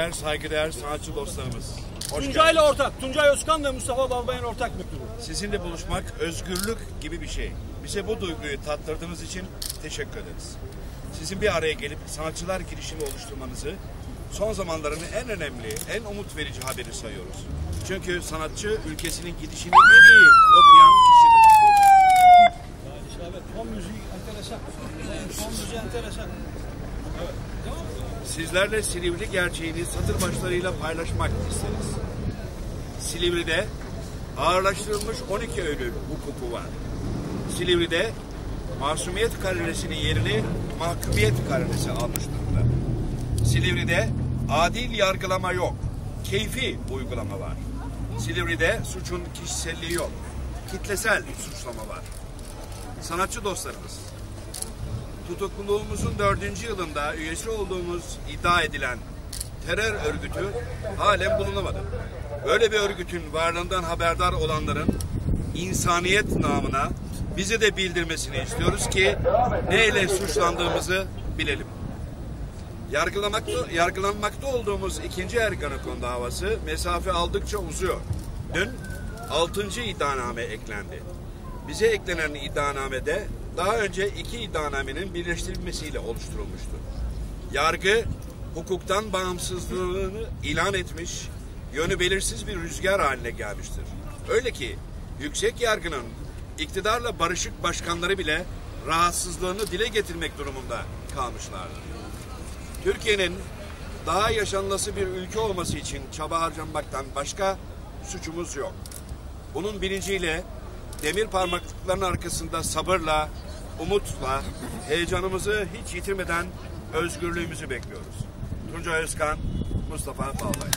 Değer, saygıdeğer sanatçı dostlarımız. Hoş Tuncay'la geldiniz. ortak. Tuncay Özkan ve Mustafa Balbay'ın ortak mektubu. Sizinle buluşmak özgürlük gibi bir şey. Bize bu duyguyu tattırdığınız için teşekkür ederiz. Sizin bir araya gelip sanatçılar girişimi oluşturmanızı son zamanların en önemli, en umut verici haberi sayıyoruz. Çünkü sanatçı ülkesinin gidişini en iyi okuyan Sizlerle Silivri gerçeğini satır başlarıyla paylaşmak isteriz. Silivri'de ağırlaştırılmış 12 Eylül hukuku var. Silivri'de masumiyet karinesinin yerini mahkumiyet karinesi almış durumda. Silivri'de adil yargılama yok, keyfi uygulama var. Silivri'de suçun kişiselliği yok, kitlesel suçlama var. Sanatçı dostlarımız, tutukluluğumuzun dördüncü yılında üyesi olduğumuz iddia edilen terör örgütü halen bulunamadı. Böyle bir örgütün varlığından haberdar olanların insaniyet namına bize de bildirmesini istiyoruz ki neyle suçlandığımızı bilelim. Yargılamakta, yargılanmakta olduğumuz ikinci Ergenekon davası mesafe aldıkça uzuyor. Dün altıncı iddianame eklendi. Bize eklenen iddianamede daha önce iki iddianamenin birleştirilmesiyle oluşturulmuştu. Yargı hukuktan bağımsızlığını ilan etmiş, yönü belirsiz bir rüzgar haline gelmiştir. Öyle ki yüksek yargının iktidarla barışık başkanları bile rahatsızlığını dile getirmek durumunda kalmışlardır. Türkiye'nin daha yaşanması bir ülke olması için çaba harcamaktan başka suçumuz yok. Bunun bilinciyle demir parmaklıkların arkasında sabırla, umutla, heyecanımızı hiç yitirmeden özgürlüğümüzü bekliyoruz. Tuncay Özkan, Mustafa Balbay.